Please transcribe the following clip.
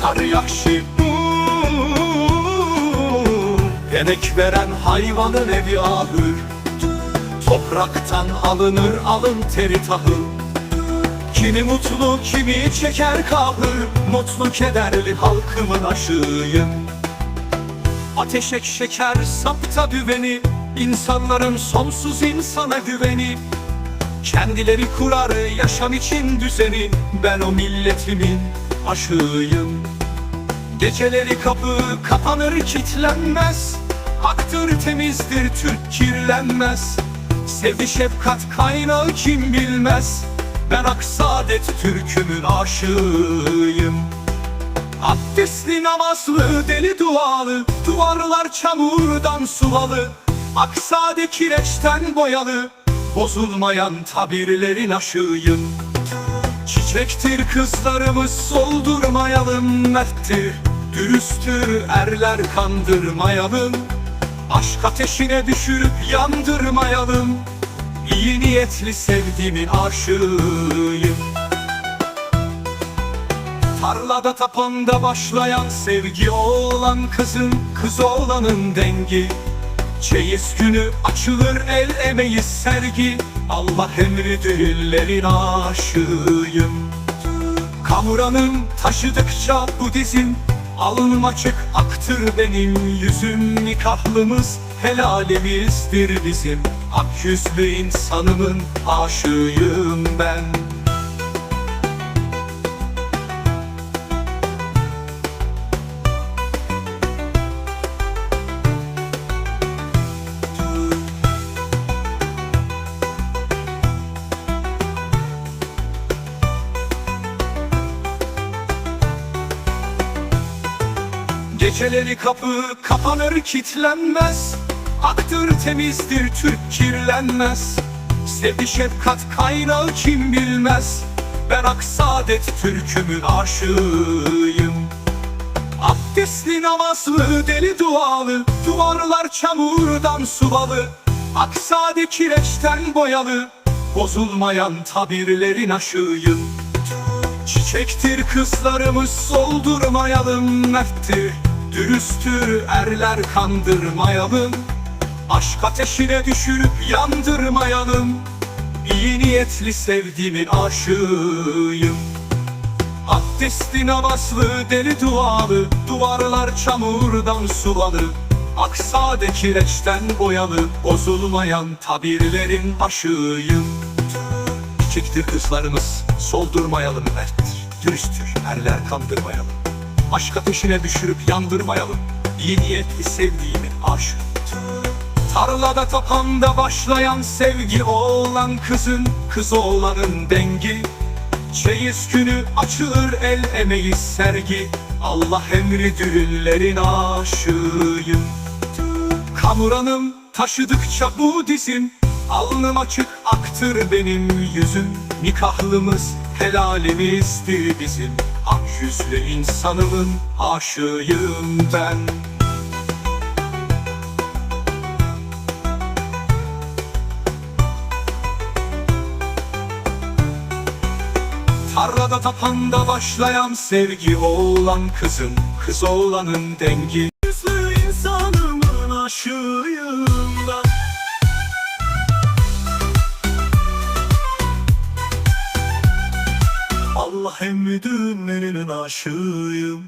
sarı yakşı Emek veren hayvanın evi ahır. Topraktan alınır alın teri tahıl. Kimi mutlu kimi çeker kahır. Mutlu kederli halkımın aşığıyım. Ateş ek şeker sapta güveni İnsanların sonsuz insana güveni. Kendileri kurar yaşam için düzeni. Ben o milletimin aşığıyım. Geceleri kapı kapanır kitlenmez Haktır temizdir Türk kirlenmez. Sevgi şefkat kaynağı kim bilmez? Ben Aksadet Türk'ümün aşığıyım. Abdestli namazlı deli dualı. Duvarlar çamurdan suvalı. Aksade kireçten boyalı. Bozulmayan tabirlerin aşığıyım Çiçektir kızlarımız soldurmayalım Merttir, dürüsttür erler kandırmayalım Aşk ateşine düşürüp yandırmayalım. İyi niyetli sevdiğimin aşığıyım. Tarlada tapanda başlayan sevgi olan kızın Kız oğlanın dengi Çeyiz günü açılır el emeği sergi. Allah emri düğünlerin aşığıyım. Kamuranım taşıdıkça bu dizim. Alnım açık aktır benim yüzüm. Nikahlımız helalimizdir bizim. Ak yüzlü insanımın aşığıyım ben Geceleri kapı kapanır kitlenmez. Aktır temizdir Türk kirlenmez. Sevgi şefkat kaynağı kim bilmez? Ben Aksadet Türk'ümün aşığıyım. Abdestli namazlı deli dualı Duvarlar çamurdan suvalı Aksade kireçten boyalı Bozulmayan tabirlerin aşığıyım. Çiçektir kızlarımız soldurmayalım Merttir, dürüsttür erler kandırmayalım. Aşk ateşine düşürüp yandırmayalım. İyi niyetli sevdiğimin aşığıyım. Abdestli namazlı deli dualı Duvarlar çamurdan suvalı Aksade kireçten boyalı Bozulmayan tabirlerin aşığıyım. Çiçektir kızlarımız soldurmayalım merttir Dürüsttür erler kandırmayalım Aşk ateşine düşürüp yandırmayalım. İyi niyetli sevdiğimin aşığı Tarlada tapanda başlayan sevgi oğlan kızın Kız oğlanın dengi. Çeyiz günü açılır el emeği sergi. Allah emri düğünlerin aşığıyım. Kamuranım taşıdıkça bu dizim. Alnım açık aktır benim yüzüm. Nikahlımız helalimizdir bizim yüzlü insanımın aşığıyım ben. Tarlada tapanda başlayan sevgi oğlan kızım Kız oğlanın dengi. Yüzlü insanımın aşığıyım Emri düğünlerinin aşığıyım